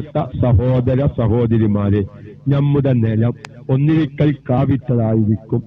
പ്രിയപ്പെട്ട സഹോദര സഹോദരിമാരെ നമ്മുടെ നിലം ഒന്നിരിക്കൽ കാവിച്ചതായിരിക്കും.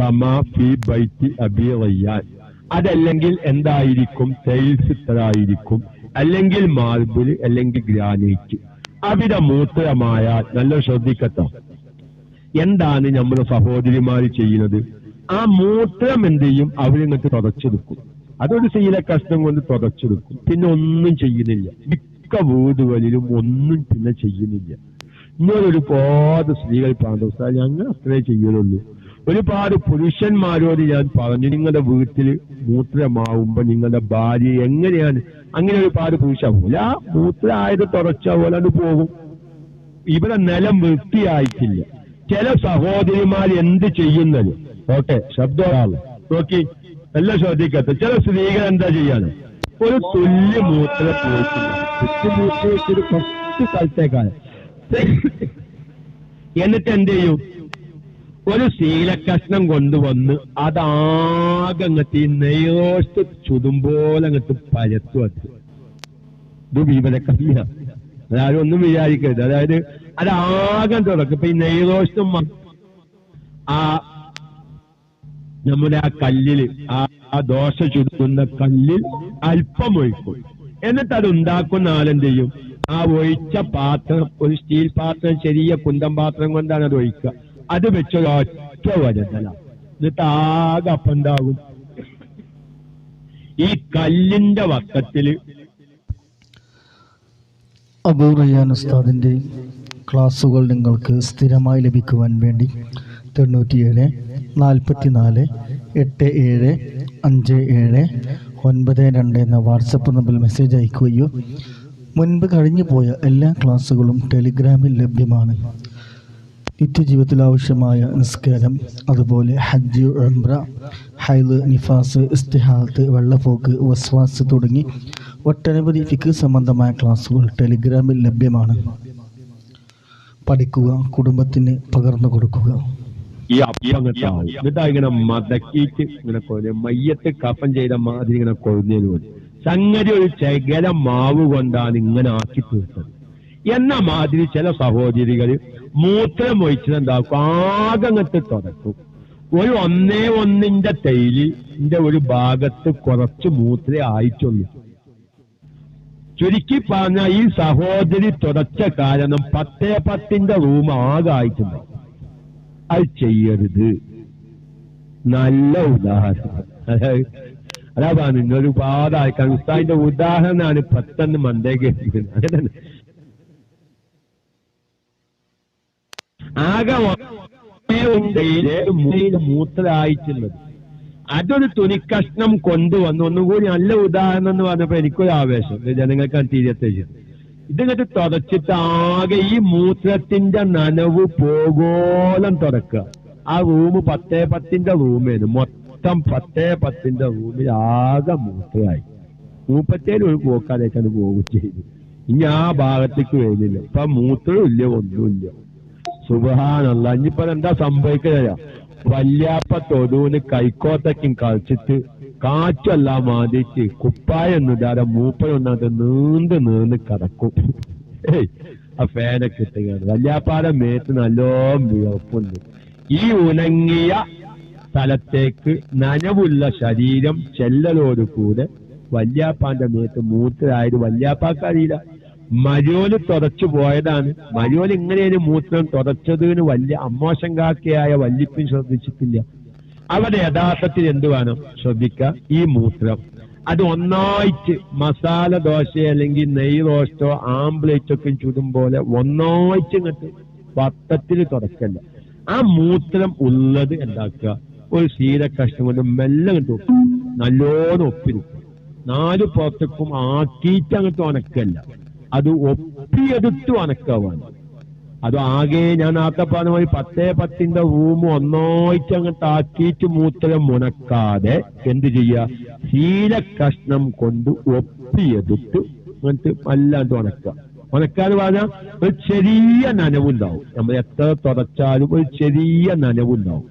കമാ ഫി ബൈത്തി അബി റയ്യാൻ അതല്ലെങ്കിൽ എന്തായിരിക്കും? ഇട്ടതായിരിക്കും അല്ലെങ്കിൽ മാർബിൾ അല്ലെങ്കിൽ ഗ്രാനൈറ്റ്. അവിടെ മൂത്രമായാൽ നല്ല ശ്രദ്ധിക്കട്ടോ. എന്താണ് നമ്മുടെ സഹോദരിമാര് ചെയ്യുന്നത്? ആ മൂത്രം എന്ത് ചെയ്യും? അവരിങ്ങോട്ട് തുടച്ചെടുക്കും. അതൊരു ശീല കഷ്ണം കൊണ്ട് തുടച്ചെടുക്കും. പിന്നെ ഒന്നും ചെയ്യുന്നില്ല. മിക്ക വീടുകളിലും ഒന്നും പിന്നെ ചെയ്യുന്നില്ല. ഇങ്ങനെ ഒരുപാട് സ്ത്രീകൾ പറഞ്ഞു ഞങ്ങൾ അത്രേ ചെയ്യലുള്ളൂ. ഒരുപാട് പുരുഷന്മാരോട് ഞാൻ പറഞ്ഞു നിങ്ങളുടെ വീട്ടിൽ മൂത്രമാവുമ്പോ നിങ്ങളുടെ ഭാര്യ എങ്ങനെയാണ്? അങ്ങനെ ഒരുപാട് പുരുഷാവൂല മൂത്രമായത് തുടച്ച പോലെ അത് പോകും. ഇവിടെ നിലം വൃത്തിയായിട്ടില്ല. ചില സഹോദരിമാർ എന്ത് ചെയ്യുന്നത്? ഓക്കെ ശബ്ദ നോക്കി എല്ലാം ശ്രദ്ധിക്കട്ടെ. ചില സ്ത്രീകൾ എന്താ ചെയ്യാണ് ഒരു തുല്യ മൂത്ര പോയിട്ടില്ല സ്ഥലത്തേക്കാണ്. എന്നിട്ട് എന്ത് ചെയ്യും? ഒരു ശീലക്കഷ്ണം കൊണ്ടുവന്ന് അതാകെ അങ്ങട്ട് ഈ നെയ്യോസ്റ്റ് ചുടുമ്പോലെ അങ്ങട്ട് പരത്തു അത്. ഇത് വിവരക്കമ്മിയ അതാരും ഒന്നും വിചാരിക്കരുത്. അതായത് അതാകെ തുടക്കം ഇപ്പൊ ഈ നെയ്റോസ്റ്റും ആ നമ്മുടെ ആ കല്ലിൽ ആ ആ ദോശ ചുടുന്ന കല്ലിൽ അല്പം ഒഴിക്കും. എന്നിട്ട് അത് ഉണ്ടാക്കുന്ന ആളെന്ത് ചെയ്യും ആ ഒഴിച്ച പാത്രം ഒരു സ്റ്റീൽ പാത്രം ചെറിയ കുന്തം പാത്രം കൊണ്ടാണ് അത് ഒഴിക്കുക. അത് വെച്ചൊരു ഒറ്റ വരുതല എന്നിട്ട് ആകെ അപ്പുണ്ടാകും ഈ കല്ലിന്റെ വക്കത്തിൽ അബൂ റയ്യാൻ ഉസ്താദിന്റെ ക്ലാസ്സുകൾ നിങ്ങൾക്ക് സ്ഥിരമായി ലഭിക്കുവാൻ വേണ്ടി തൊണ്ണൂറ്റിയേഴ് നാൽപ്പത്തി നാല് എട്ട് ഏഴ് അഞ്ച് ഏഴ് ഒൻപത് രണ്ട് എന്ന വാട്സപ്പ് നമ്പറിൽ മെസ്സേജ് അയക്കുകയോ മുൻപ് കഴിഞ്ഞു പോയ എല്ലാ ക്ലാസ്സുകളും ടെലിഗ്രാമിൽ ലഭ്യമാണ്. നിത്യജീവിതത്തിൽ ആവശ്യമായ നിസ്കാരം അതുപോലെ ഹജ്ജ് ഉംറ ഹൈൽ നിഫാസ് ഇസ്തിഹാത്ത് വെള്ളപ്പോക്ക് വസ്വാസ് തുടങ്ങി ഒട്ടനവധി ഫിക്ക് സംബന്ധമായ ക്ലാസ്സുകൾ ടെലിഗ്രാമിൽ ലഭ്യമാണ്. പഠിക്കുക കുടുംബത്തിന് പകർന്നു കൊടുക്കുക. ഈ അപ്പങ്ങത്താവും എന്നിട്ട് ഇങ്ങനെ മതക്കിട്ട് ഇങ്ങനെ കൊഴഞ്ഞ മയ്യത്ത് കഫൻ ചെയ്ത മാതിരി ഇങ്ങനെ കൊഴുന്നതിന് സംഗതി ഒരു ചകല മാവ് കൊണ്ടാണ് ഇങ്ങനെ ആക്കി തീർത്തത്. എന്ന മാതിരി ചില സഹോദരികൾ മൂത്രം ഒഴിച്ചിട്ടുണ്ടാക്കും ആകങ്ങത്ത് തുടക്കും. ഒരു ഒന്നേ ഒന്നിന്റെ തൈലിന്റെ ഒരു ഭാഗത്ത് കുറച്ച് മൂത്രേ ആയിട്ടുള്ളൂ. ചുരുക്കി പറഞ്ഞ ഈ സഹോദരി തുടച്ച കാരണം പത്തേ പത്തിന്റെ റൂം ആകെ ആയിട്ടുണ്ട് അത് ചെയ്യരുത്. നല്ല ഉദാഹരണം. അതാ പറഞ്ഞു ഒരുപാട് കൻസാന്റെ ഉദാഹരണമാണ് പെട്ടെന്ന് എത്തിക്കുന്നത് അങ്ങനെ ആകെ മൂത്രമായിട്ടുള്ളത് അതൊരു തുണിക്കഷ്ണം കൊണ്ടുവന്നു. ഒന്നുകൂടി നല്ല ഉദാഹരണം എന്ന് പറഞ്ഞപ്പോ എനിക്കൊരു ആവേശം. ജനങ്ങൾക്കാണ് തീരത്തേക്ക് തീരത്തെ ഇതിങ്ങോട്ട് തുടച്ചിട്ട് ആകെ ഈ മൂത്രത്തിന്റെ നനവ് പോകോലം തുടക്കുക ആ റൂം പത്തേ പത്തിന്റെ റൂമേന് മൊത്തം പത്തേ പത്തിന്റെ റൂമിൽ ആകെ മൂത്രമായി മൂപ്പത്തേലും ഒരു പോക്കാലേക്കാണ് പോകും ചെയ്തു. ഇനി ആ ഭാഗത്തേക്ക് വരുന്നില്ല. ഇപ്പൊ മൂത്രവും ഇല്ല ഒന്നുമില്ല. സുബഹാനല്ല ഇനിയിപ്പോ എന്താ സംഭവിക്കുക വല്യാപ്പ തൊടുവിന് കൈക്കോത്തക്കും കളിച്ചിട്ട് കാറ്റല്ല മാതിച്ച് കുപ്പായ ഇടാതെ മൂപ്പനൊന്നത് നീണ്ട് നീണ്ട് കിടക്കും. ഏയ് ആ ഫാനൊക്കെ ഇട്ടുകയാണ് വല്യാപ്പാടെ മേത്ത് നല്ലോ വിയർപ്പുണ്ട്. ഈ ഉണങ്ങിയ സ്ഥലത്തേക്ക് നനവുള്ള ശരീരം ചെല്ലലോട് കൂടെ വല്യാപ്പാന്റെ മേത്ത് മൂത്രമായത് വല്യാപ്പാക്ക് അറിയില്ല മരിയോൽ തുടച്ചു പോയതാണ്. മരോൽ ഇങ്ങനെയാണ് മൂത്രം തുടച്ചതിന് വലിയ അമ്മോശങ്കാക്കയായ വല്യപ്പൻ ശ്രദ്ധിച്ചിട്ടില്ല. അവിടെ യഥാർത്ഥത്തിൽ എന്ത് വേണം ശ്രദ്ധിക്കുക ഈ മൂത്രം. അത് ഒന്നായിട്ട് മസാല ദോശ അല്ലെങ്കിൽ നെയ് റോസ്റ്റോ ആംബ്ലേറ്റ് ഒക്കെ ചുടും പോലെ ഒന്നായിട്ട് ഇങ്ങോട്ട് വട്ടത്തിൽ തുടക്കല്ല. ആ മൂത്രം ഉള്ളത് എന്താക്കുക? ഒരു ശീല കഷ്ണം കൊണ്ട് മെല്ലെ അങ്ങോട്ട് ഒപ്പി നല്ലോണം ഒപ്പിരിക്കും നാല് പുറത്തേക്കും ആക്കിയിട്ട് അങ്ങോട്ട് ഉണക്കല്ല. അത് ഒപ്പിയെടുത്ത് ഉണക്കാവാണ്. അത് ആകെ ഞാൻ ആക്കപ്പാന്ന് പോയി പത്തേ പത്തിന്റെ റൂം ഒന്നായിട്ട് ആക്കിയിട്ട് മൂത്രം മുണക്കാതെ എന്ത് ചെയ്യുക ശീല കഷ്ണം കൊണ്ട് ഒപ്പിയെടുത്ത് എന്നിട്ട് അല്ലാണ്ട് ഉണക്കുക. ഉണക്കാന്ന് പറഞ്ഞാൽ ഒരു ചെറിയ നനവുണ്ടാവും. നമ്മൾ എത്ര തുടച്ചാലും ഒരു ചെറിയ നനവുണ്ടാവും.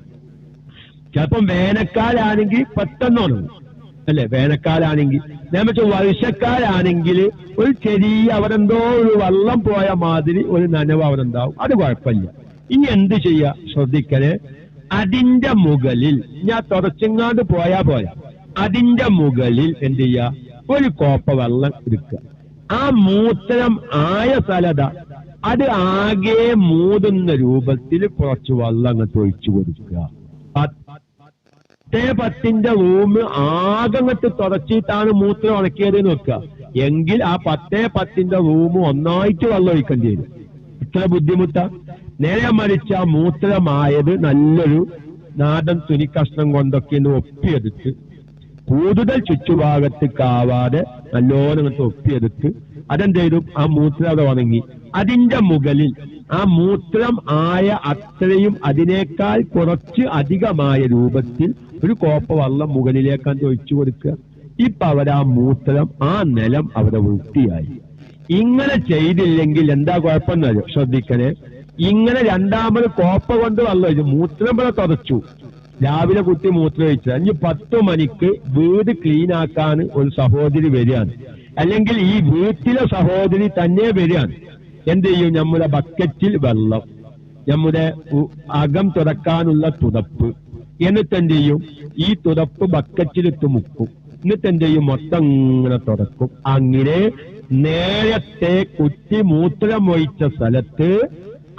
ചിലപ്പം വേനൽക്കാലാണെങ്കിൽ പെട്ടെന്ന് ഉണങ്ങും. അല്ലെ? വേനൽക്കാലാണെങ്കിൽ ഞാൻ വെച്ച വർഷക്കാരാണെങ്കിൽ ഒരു ചെറിയ അവരെന്തോ ഒരു വള്ളം പോയ മാതിരി ഒരു നനവ് അവരുണ്ടാവും അത് കുഴപ്പമില്ല. ഇനി എന്ത് ചെയ്യാ? ശ്രദ്ധിക്കൽ അതിന്റെ മുകളിൽ ഞാൻ തുടച്ചെങ്ങാണ്ട് പോയാ പോരാ. അതിന്റെ മുകളിൽ എന്ത് ചെയ്യാ? ഒരു കോപ്പ വെള്ളം എടുക്കുക. ആ മൂത്രം ആയ സ്ഥലത. അത് ആകെ മൂതുന്ന രൂപത്തിൽ കുറച്ച് വെള്ളം അങ്ങോട്ട് ഒഴിച്ചു കൊടുക്കുക. പത്തിന്റെ റൂം ആകങ്ങട്ട് തുടച്ചിട്ടാണ് മൂത്രം ഉണക്കിയത് എന്ന് വെക്കുക. എങ്കിൽ ആ പത്തേ പത്തിന്റെ റൂം ഒന്നായിട്ട് വെള്ളം ഒഴിക്കേണ്ടി വരും. ഇത്ര ബുദ്ധിമുട്ടാ. നേരെ മരിച്ച മൂത്രമായത് നല്ലൊരു നാടൻ തുണിക്കഷ്ണം കൊണ്ടൊക്കെ ഒന്ന് ഒപ്പിയെടുത്ത് കൂടുതൽ ചുറ്റുഭാഗത്ത് കാവാതെ നല്ലോണം ഒപ്പിയെടുത്ത് അതെന്തെയ്തു ആ മൂത്രം അത് ഉണങ്ങി. അതിന്റെ മുകളിൽ ആ മൂത്രം ആയ അത്രയും അതിനേക്കാൾ കുറച്ച് അധികമായ രൂപത്തിൽ ഒരു കോപ്പ വള്ളം മുകളിലേക്കാണ് ഒഴിച്ചു കൊടുക്കുക. ഇപ്പൊ അവർ ആ മൂത്രം ആ നിലം അവിടെ വൃത്തിയായി. ഇങ്ങനെ ചെയ്തില്ലെങ്കിൽ എന്താ കുഴപ്പമെന്നറിയോ ശ്രദ്ധിക്കണേ. ഇങ്ങനെ രണ്ടാമത് കോപ്പ കൊണ്ട് വള്ളം ഒഴിച്ചു. മൂത്രം ഇവിടെ തുടച്ചു. രാവിലെ കുത്തി മൂത്രം ഒഴിച്ചത് അഞ്ച് പത്ത് മണിക്ക് വീട് ക്ലീൻ ആക്കാൻ ഒരു സഹോദരി വരികയാണ്. അല്ലെങ്കിൽ ഈ വീട്ടിലെ സഹോദരി തന്നെ വരികയാണ്. എന്ത് ചെയ്യും നമ്മുടെ ബക്കറ്റിൽ വെള്ളം നമ്മുടെ അകം തുറക്കാനുള്ള തുടപ്പ് എന്നിട്ട് എന്ത് ചെയ്യും ഈ തുടപ്പ് ബക്കറ്റിലിട്ട് മുക്കും. എന്നിട്ട് എന്ത് ചെയ്യും മൊത്തം ഇങ്ങനെ തുറക്കും. അങ്ങനെ നേരത്തെ കുറ്റി മൂത്രമൊഴിച്ച സ്ഥലത്ത്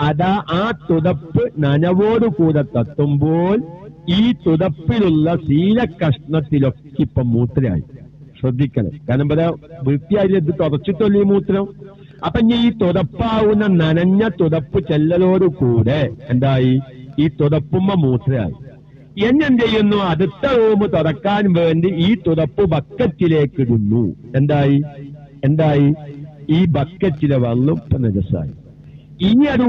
അതാ ആ തുടപ്പ് നനവോടുകൂടെ തത്തുമ്പോൾ ഈ തുടപ്പിലുള്ള ശീല കഷ്ണത്തിലൊക്കെ ഇപ്പൊ മൂത്രയായി. ശ്രദ്ധിക്കണം. കാരണം ഇവിടെ വൃത്തിയായി ഇത് തുടച്ചിട്ടുള്ള ഈ മൂത്രം? അപ്പൊ ഇനി ഈ തുടപ്പാവുന്ന നനഞ്ഞ തുടപ്പ് ചെല്ലലോടുകൂടെ എന്തായി? ഈ തുടപ്പുമ്മ മൂത്രയായി. എന്നെന്ത് ചെയ്യുന്നു? അടുത്ത റൂം തുറക്കാൻ വേണ്ടി ഈ തുടപ്പ് ബക്കറ്റിലേക്ക് ഇടുന്നു. എന്തായി? എന്തായി? ഈ ബക്കറ്റിലെ വെള്ളം നജസായി ഇനി അത്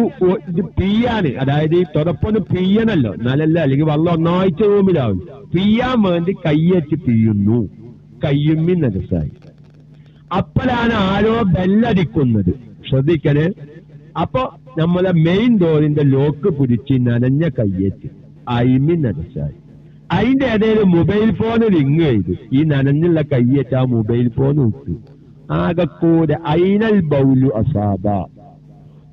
പിയ്യാന് അതായത് ഈ തുറപ്പൊന്ന് പിയ്യണല്ലോ നല്ലല്ല അല്ലെങ്കിൽ വെള്ളം ഒന്നാഴ്ച റൂമിലാവും. പിയ്യാൻ വേണ്ടി കയ്യേറ്റ് പിയ്യുന്നു കയ്യുമ്മി നജസായി അപ്പോഴാണ് ആരോ ബെല്ലടിക്കുന്നത്. ശ്രദ്ധിക്കണേ. അപ്പൊ നമ്മളെ മെയിൻ ഡോറിന്റെ ലോക്ക് പിടിച്ച് നനഞ്ഞ കയ്യേറ്റ്. അയിമി നനച്ചായി. അതിന്റെ ഇടയിൽ മൊബൈൽ ഫോൺ റിങ് ചെയ്തു. ഈ നനഞ്ഞുള്ള കയ്യേറ്റ് ആ മൊബൈൽ ഫോൺ വിട്ടു ആകെക്കൂടെ ഐനൽ ബൗലു അസാബ.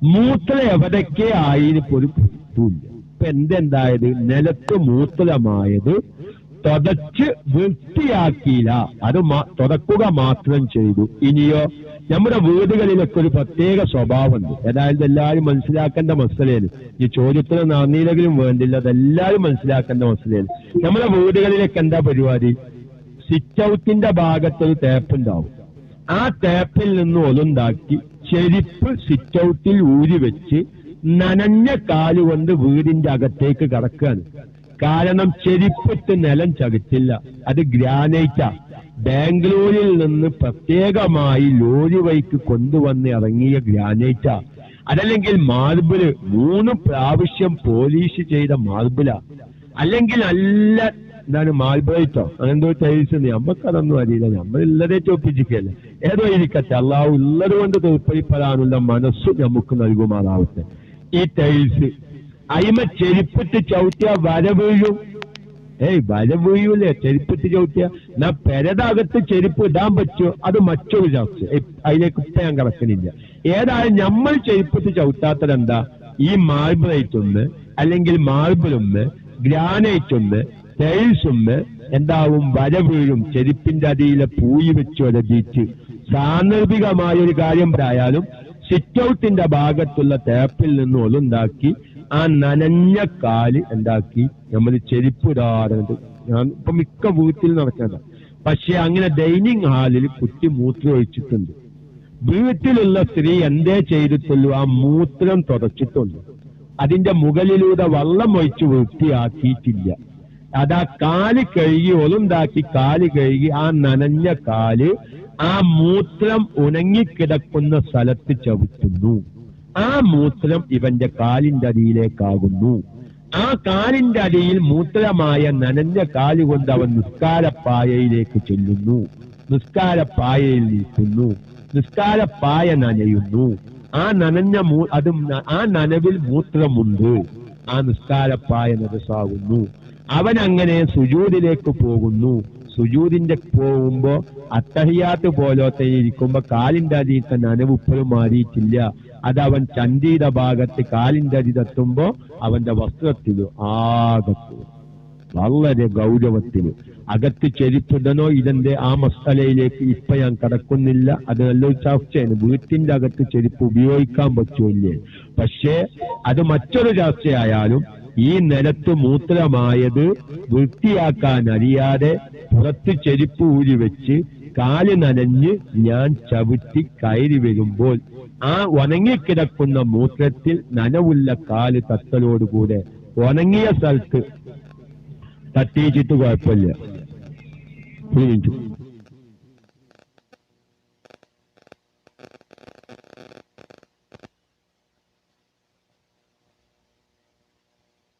മൂത്രം എവിടൊക്കെ ആയിന് ഒരു പിടുത്തമില്ല ഇപ്പൊ എന്തെന്തായത്? നിലത്ത് മൂത്രമായത് തുടച്ച് വൃത്തിയാക്കിയില്ല. അത് തുടക്കുക മാത്രം ചെയ്തു. ഇനിയോ നമ്മുടെ വീടുകളിലൊക്കെ ഒരു പ്രത്യേക സ്വഭാവമുണ്ട്. ഏതായാലും എല്ലാവരും മനസ്സിലാക്കേണ്ട മസലയാണ്. ഈ ചോദ്യത്തിന് നന്ദിയിലെങ്കിലും വേണ്ടില്ല അതെല്ലാവരും മനസ്സിലാക്കേണ്ട മസലയാണ്. നമ്മുടെ വീടുകളിലൊക്കെ എന്താ പരിപാടി? സിറ്റ് ഔട്ടിന്റെ ഭാഗത്തൊരു ടേപ്പ് ഉണ്ടാവും. ആ ടേപ്പിൽ നിന്ന് ഒലുണ്ടാക്കി ചെരിപ്പ് സിറ്റ് ഔട്ടിൽ ഊരി വെച്ച് നനഞ്ഞ കാലുകൊണ്ട് വീടിന്റെ അകത്തേക്ക് കടക്കുകയാണ്. കാരണം ചെരിപ്പിട്ട് നിലം ചകിച്ചില്ല. അത് ഗ്രാനൈറ്റാ. ബാംഗ്ലൂരിൽ നിന്ന് പ്രത്യേകമായി ലോറി വൈക്ക് കൊണ്ടുവന്ന് ഇറങ്ങിയ ഗ്രാനൈറ്റ. അതല്ലെങ്കിൽ മാർബിൾ മൂന്ന് പ്രാവശ്യം പോലീസ് ചെയ്ത മാർബിള. അല്ലെങ്കിൽ അല്ല എന്താണ് മാൽബ്രൈറ്റോ അങ്ങനെന്തോ ടൈൽസ് നമ്മക്കതൊന്നും അറിയില്ല. നമ്മൾ ഉള്ളതേ ചോപ്പിച്ചിക്കല്ലേ ഏതോ ഇരിക്കട്ടെ. അള്ളാഹു ഉള്ളത് കൊണ്ട് തീർപ്പയിപ്പെടാനുള്ള മനസ്സ് നമുക്ക് നൽകുമാറാവട്ടെ. ഈ ടൈൽസ് അയിമ ചെരുപ്പിട്ട് ചവിട്ടിയ വര വീഴും. ഏയ് വര വീഴൂലേ ചെരുപ്പിട്ട് ചവിട്ടിയ. എന്നാ പെരടകത്ത് ചെരുപ്പ് ഇടാൻ പറ്റുമോ? അത് മറ്റൊരു ചർച്ച. അതിലേക്ക് ഇപ്പൊ ഞാൻ കിടക്കുന്നില്ല ഏതായാലും നമ്മൾ ചെരുപ്പിട്ട് ചവിട്ടാത്തതെന്താ ഈ മാർബിളൈറ്റ് ഒന്ന് അല്ലെങ്കിൽ മാർബിളൊന്ന് ഗ്രാനൈറ്റ് ഒന്ന് ടൈൽസ് ഒന്ന് എന്താവും? വര വീഴും. ചെരുപ്പിന്റെ അടിയിലെ പൂയി വെച്ച് ഒരതിച്ച് സാന്ദർഭികമായ ഒരു കാര്യം പറയാലും സിറ്റ് ഔട്ടിന്റെ ഭാഗത്തുള്ള തേപ്പിൽ നിന്ന് ഒലുണ്ടാക്കി ആ നനഞ്ഞ കാൽ എന്താക്കി? നമ്മൾ ചെരുപ്പിടാറുണ്ട്. ഞാൻ ഇപ്പൊ മിക്ക വീട്ടിൽ നടക്കേണ്ട പക്ഷെ അങ്ങനെ ഡൈനിങ് ഹാളിൽ കുട്ടി മൂത്രം ഒഴിച്ചിട്ടുണ്ട്. വീട്ടിലുള്ള സ്ത്രീ എന്തേ ചെയ്തിട്ടുള്ളൂ? ആ മൂത്രം തുടച്ചിട്ടുണ്ട്. അതിന്റെ മുകളിലൂടെ വള്ളം ഒഴിച്ച് വൃത്തിയാക്കിയിട്ടില്ല. അതാ കാൽ കഴുകി ഒലുണ്ടാക്കി കാൽ കഴുകി ആ നനഞ്ഞ കാൽ ആ മൂത്രം ഉണങ്ങിക്കിടക്കുന്ന സ്ഥലത്ത് ചവിട്ടുന്നു. ആ മൂത്രം ഇവന്റെ കാലിന്റെ അടിയിലേക്കാകുന്നു. ആ കാലിന്റെ അടിയിൽ മൂത്രമായ നനഞ്ഞ കാലുകൊണ്ട് അവൻ നിസ്കാരപ്പായയിലേക്ക് ചെല്ലുന്നു. നിസ്കാരപ്പായയിൽ നിൽക്കുന്നു. നിസ്കാരപ്പായ നനയുന്നു. ആ നനഞ്ഞ മൂ അതും ആ നനവിൽ മൂത്രമുണ്ട്. ആ നിസ്കാരപ്പായ നരസാകുന്നു അവൻ അങ്ങനെ സുജൂദിലേക്ക് പോകുന്നു. സുജൂദിന്റെ പോകുമ്പോ അത്തഹിയാത്ത് പോലത്തെ ഇരിക്കുമ്പോ കാലിന്റെ അടിയിലത്തെ നനവ് ഇപ്പോഴും മാറിയിട്ടില്ല. അത് അവൻ ചന്തിയുടെ ഭാഗത്ത് കാലിന്റെ അരിതെത്തുമ്പോ അവന്റെ വസ്ത്രത്തിൽ ആകത്തു വളരെ ഗൗരവത്തിൽ അകത്ത് ചെരിപ്പിടണോ? ഇതെന്റെ ആ മസാലയിലേക്ക് ഇപ്പൊ ഞാൻ കടക്കുന്നില്ല. അത് നല്ലൊരു ചർച്ചയാണ്. വീട്ടിന്റെ അകത്ത് ചെരുപ്പ് ഉപയോഗിക്കാൻ പറ്റൂല്ലേ പക്ഷേ അത് മറ്റൊരു ചർച്ചയായാലും ഈ നിലത്ത് മൂത്രമായത് വൃത്തിയാക്കാൻ അറിയാതെ പുറത്ത് ചെരുപ്പ് ഊരി വെച്ച് കാൽ നനഞ്ഞ് ഞാൻ ചവിട്ടി കയറി വരുമ്പോൾ ആ ഉണങ്ങിക്കിടക്കുന്ന മൂത്രത്തിൽ നനവുള്ള കാൽ തത്തലോടുകൂടെ ഉണങ്ങിയ സ്ഥലത്ത് തട്ടിയിച്ചിട്ട് കുഴപ്പമില്ല.